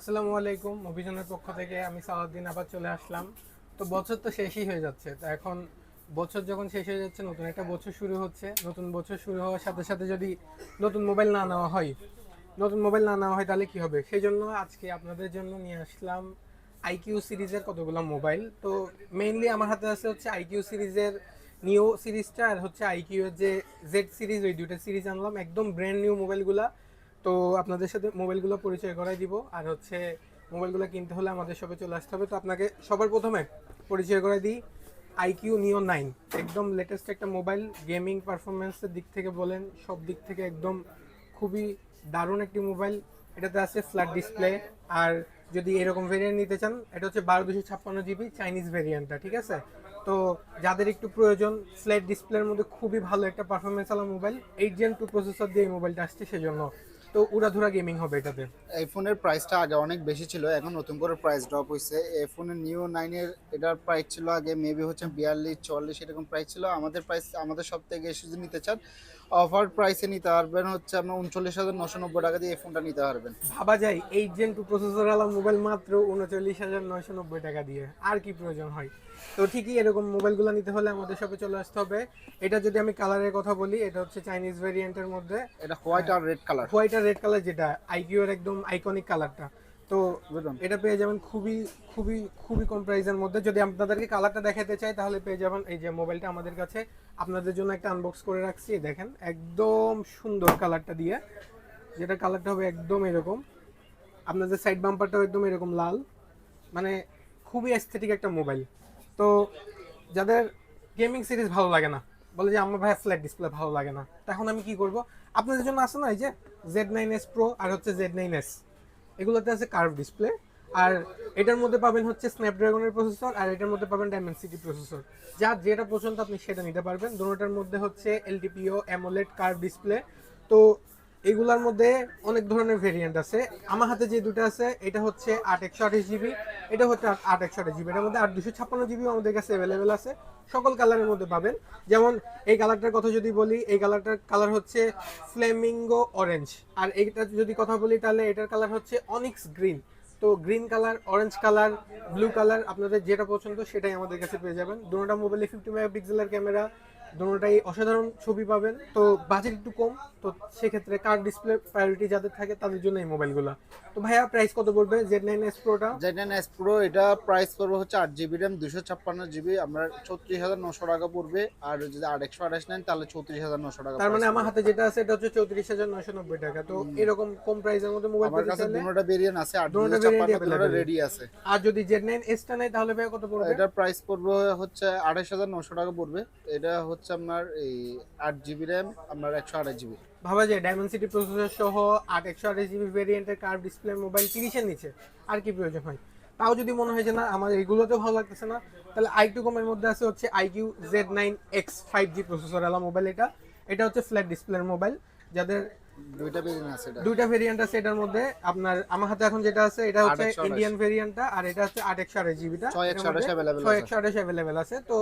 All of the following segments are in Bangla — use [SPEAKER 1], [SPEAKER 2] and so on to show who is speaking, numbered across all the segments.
[SPEAKER 1] আসসালামু আলাইকুম, অভিযানের পক্ষ থেকে আমি সালাউদ্দিন আবার চলে আসলাম। তো বছর তো শেষই হয়ে যাচ্ছে। তো এখন বছর যখন শেষ হয়ে যাচ্ছে, নতুন একটা বছর শুরু হচ্ছে। নতুন বছর শুরু হওয়ার সাথে সাথে যদি নতুন মোবাইল না নেওয়া হয়, নতুন মোবাইল না নেওয়া হয় তাহলে কি হবে? সেই জন্য আজকে আপনাদের জন্য নিয়ে আসলাম আইকিউ সিরিজের কতগুলো মোবাইল। তো মেইনলি আমার হাতে আছে হচ্ছে আইকিউ সিরিজের নিও সিরিজটা আর হচ্ছে আইকিউ এর যে জেড সিরিজ, ওই দুইটা সিরিজ আনলাম। একদম ব্র্যান্ড নিউ মোবাইলগুলা। তো আপনাদের সাথে মোবাইলগুলো পরিচয় করাই দিব। আর হচ্ছে মোবাইলগুলো কিনতে হলে আমাদের সবে চলে আসতে হবে। তো আপনাকে সবার প্রথমে পরিচয় করাই দিই। আইকিউ নিও নাইন একদম লেটেস্ট একটা মোবাইল গেমিং পারফরমেন্সের দিক থেকে বলেন, সব দিক থেকে একদম খুবই দারুণ একটি মোবাইল এটাতে আছে ফ্ল্যাট ডিসপ্লে আর যদি এরকম ভেরিয়েন্ট নিতে চান, এটা হচ্ছে বারো দুশো ছাপ্পান্ন জিবি চাইনিজ ভেরিয়েন্টটা ঠিক আছে? তো যাদের একটু প্রয়োজন ফ্ল্যাট ডিসপ্লের মধ্যে খুবই ভালো একটা পারফরমেন্স আলা mobile eight gen two processor দিয়ে এই মোবাইলটা আসছে সেজন্য। তো উড়াধুরা গেমিং হবে এটাতে?
[SPEAKER 2] এই ফোনের প্রাইসটা আগে অনেক বেশি ছিল, এখন নতুন করে প্রাইস ড্রপ হয়েছে এই ফোনের নিউ নাইনের এটার প্রাইস ছিল আগে মেবি হচ্ছে বিয়াল্লিশ চল্লিশ এরকম প্রাইস ছিল। আমাদের প্রাইস আমাদের সব থেকে এসে যদি নিতে চান অফার প্রাইসে নিতে পারবেন হচ্ছে আপনার উনচল্লিশ হাজার নশো নব্বই টাকা দিয়ে এই ফোনটা নিতে পারবেন।
[SPEAKER 1] ভাবা যায় এইট জেন টু প্রসেসর আলা মোবাইল মাত্র উনচল্লিশ হাজার নয়শো নব্বই টাকা দিয়ে আর কি প্রয়োজন হয়? তো ঠিকই এরকম মোবাইলগুলো নিতে হলে আমাদের শপে চলে আসতে হবে। এটা যদি আমি কালারের কথা বলি এটা হচ্ছে চাইনিজ ভেরিয়েন্টের মধ্যে।
[SPEAKER 2] এটা হোয়াইট আর রেড কালার
[SPEAKER 1] হোয়াইট আর রেড কালার যেটা আইকিউ এর একদম আইকনিক কালারটা তো এটা পেয়ে যাবেন খুবই খুবই খুবই কম প্রাইসের মধ্যে। যদি আপনাদেরকে কালারটা দেখাতে চাই, তাহলে পেয়ে যাবেন এই যে মোবাইলটা আমাদের কাছে। আপনাদের জন্য একটা আনবক্স করে রাখছি দেখেন, একদম সুন্দর কালারটা দিয়ে। যেটা কালারটা হবে একদম এরকম। আপনাদের সাইড বাম্পারটাও একদম এরকম লাল। মানে খুবই অ্যাস্থেটিক একটা মোবাইল তো যাদের গেমিং সিরিজ ভালো লাগে না, বলে যে, আমার ভাই ফ্ল্যাট ডিসপ্লে ভালো লাগে না। তখন আমি কি করব? আপনাদের জন্য আছে না, এই যে জেড নাইন এস প্রো আর হচ্ছে জেড নাইন এস এগুলোতে আছে কার্ভ ডিসপ্লে আর এটার মধ্যে পাবেন হচ্ছে স্ন্যাপড্রাগনের প্রসেসর আর এটার মধ্যে পাবেন ডায়মেন্সিটি প্রসেসর যা যেটা পছন্দ আপনি সেটা নিতে পারবেন। দুটোটার মধ্যে হচ্ছে এলটিপিও অ্যামোলেড কার্ভ ডিসপ্লে তো এগুলার মধ্যে অনেক ধরনের ভেরিয়েন্ট আছে। আমার হাতে যে দুটো আছে, এটা হচ্ছে আট একশো আঠাশ জিবি এটা হচ্ছে আট- একশো আঠাশ জিবি এটার মধ্যে আট দুশো ছাপ্পান্ন জিবি আমাদের কাছে অ্যাভেলেবেল আছে। সকল কালারের মধ্যে পাবেন। যেমন এই কালারটার কথা যদি বলি, এই কালারটার কালার হচ্ছে ফ্লেমিঙ্গো অরেঞ্জ আর এইটা যদি কথা বলি, তাহলে এটার কালার হচ্ছে অনিক্স গ্রিন তো green colour orange colour blue colour আপনাদের যেটা পছন্দ সেটাই আমাদের কাছে পেয়ে যাবেন। দুটোটা মোবাইলে ফিফটি মেগাপিক্সেলের ক্যামেরা দুটোটাই অসাধারণ ছবি পাবেন। তো বাজেট একটু কম তো সেক্ষেত্রে কার ডিসপ্লে প্রায়োরিটি যাদের থাকে তাদের জন্য এই মোবাইলগুলো। তো ভাইয়া প্রাইস কত পড়বে জেড নাইন এস প্রোটা
[SPEAKER 2] জেড নাইন এস প্রো এটা প্রাইস করব হচ্ছে আট জিবি র্যাম দুশো ছাপ্পান্ন জিবি আমরা ছত্রিশ হাজার নশো টাকা পড়বে। আর যদি আট একশো আঠাশ নেন তাহলে চৌত্রিশ হাজার নশো টাকা
[SPEAKER 1] তার মানে আমার হাতে যেটা আছে এটা হচ্ছে চৌত্রিশ হাজার নয়শো নব্বই টাকা। তো এরকম কম প্রাইসের মধ্যে মোবাইল
[SPEAKER 2] আমার কাছে দুটোটা ভেরিয়েন্ট আছে আট
[SPEAKER 1] দুটোটা
[SPEAKER 2] ছাপ্পান্ন রেডি আছে।
[SPEAKER 1] আর যদি জেড নাইন এসটা নেয় তাহলে ভাইয়া কত পড়বে?
[SPEAKER 2] এটার প্রাইস পড়বে হচ্ছে আঠাশ হাজার নশো টাকা পড়বে। এটা হচ্ছে আপনার এই আট জিবি র্যাম আপনার একশো আঠাশ জিবি
[SPEAKER 1] ভাবা যায় ডায়মন্ড প্রসেসর সহ আট, একশো আঠাশ জিবি ভেরিয়েন্টের কার্ভ ডিসপ্লে মোবাইল তিরিশের নিচে। আর কি প্রয়োজন হয়? তাও যদি মনে হয় যে না, আমার এগুলোতে ভালো লাগতেছে না, তাহলে আই টু কমের মধ্যে আছে হচ্ছে iQOO Z nine X five G processor আলা মোবাইল এটা। এটা হচ্ছে ফ্ল্যাট ডিসপ্লের মোবাইল যাদের
[SPEAKER 2] দুইটা ভেরিয়েন্ট আছে এটা।
[SPEAKER 1] দুইটা ভেরিয়েন্ট আছে এটার মধ্যে। আপনার আমার হাতে এখন যেটা আছে এটা হচ্ছে ইন্ডিয়ান ভেরিয়েন্টটা আর এটা হচ্ছে আট একশো আঠাশ জিবিটা
[SPEAKER 2] 6128 अवेलेबल
[SPEAKER 1] ছয়
[SPEAKER 2] আছে।
[SPEAKER 1] একশো আঠাশ অ্যাভেলেবেল আছে। তো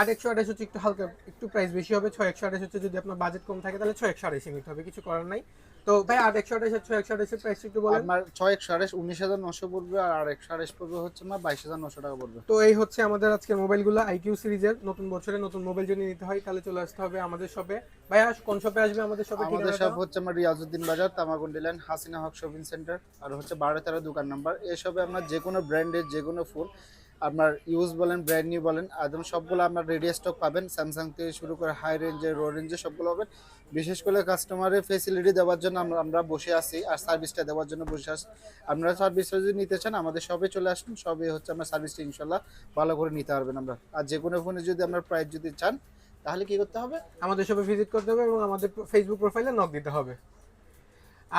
[SPEAKER 1] আট একশো আঠাশ হচ্ছে একটু হালকা একটু প্রাইস বেশি হবে। ছয় একশো আঠাশ হচ্ছে যদি আপনার বাজেট কম থাকে তাহলে ছয় একশো আঠাশে নিতে হবে কিছু করার নাই। তো ভাই আট একশো আঠাশ আর ছয় একশো আঠাশের প্রাইস একটু বলেন।
[SPEAKER 2] আপনার ছয় একশো আঠাশ উনিশ হাজার নশো পড়বে আর আর একশো আঠাশ পড়বে হচ্ছে আমার বাইশ হাজার নশো টাকা পড়বে।
[SPEAKER 1] তো এই হচ্ছে আমাদের আজকের মোবাইলগুলো আইকিউ সিরিজের। নতুন বছরে নতুন মোবাইল যদি নিতে হয় তাহলে চলে আসতে হবে আমাদের শপে ভাইয়া কোন শপে আসবে আমাদের শপে
[SPEAKER 2] আমাদের সব হচ্ছে আমার Riazuddin Bazar Tamakundi line Hasina Haque shopping centre আর হচ্ছে বারো তেরো দোকান নাম্বার এসবে আপনার যে কোনো ব্র্যান্ডের যে কোনো ফোন আপনার ইউজ বলেন ব্র্যান্ড নিউ বলেন একদম সবগুলো আপনার রেডি স্টক পাবেন। স্যামসাং থেকে শুরু করে হাই রেঞ্জে লো রেঞ্জে সবগুলো পাবেন। বিশেষ করে কাস্টমারের ফেসিলিটি দেওয়ার জন্য আমরা আমরা বসে আছি আর সার্ভিসটা দেওয়ার জন্য বসে আছি। আপনারা সার্ভিসটা যদি নিতে চান, আমাদের সবে চলে আসুন। সবে হচ্ছে আমরা সার্ভিসটা ইনশাল্লাহ ভালো করে নিতে পারবেন আমরা। আর যে কোনো ফোনে যদি আপনার প্রাইস যদি চান, তাহলে কি করতে হবে?
[SPEAKER 1] আমাদের সবে ভিজিট করতে হবে এবং আমাদের ফেসবুক প্রোফাইলে নক দিতে হবে।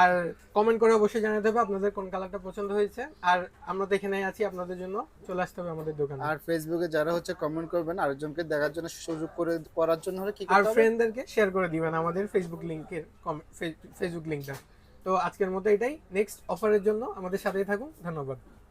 [SPEAKER 1] আর কমেন্ট করে অবশ্যই জানাতে হবে আপনাদের কোন কালারটা পছন্দ হয়েছে। আর আমরা তো এখানে আছি আপনাদের জন্য চলে আসতে হবে আমাদের দোকানে।
[SPEAKER 2] আর ফেসবুকে যারা হচ্ছে কমেন্ট করবেন আরেকজনকে দেখার জন্য সুযোগ করে করার জন্য হলে কি
[SPEAKER 1] আর ফ্রেন্ডদেরকে শেয়ার করে দিবেন আমাদের ফেসবুক লিংকের ফেসবুক লিংকটা তো আজকের মতো এটাই। নেক্সট অফারের জন্য আমাদের সাথেই থাকুন। ধন্যবাদ।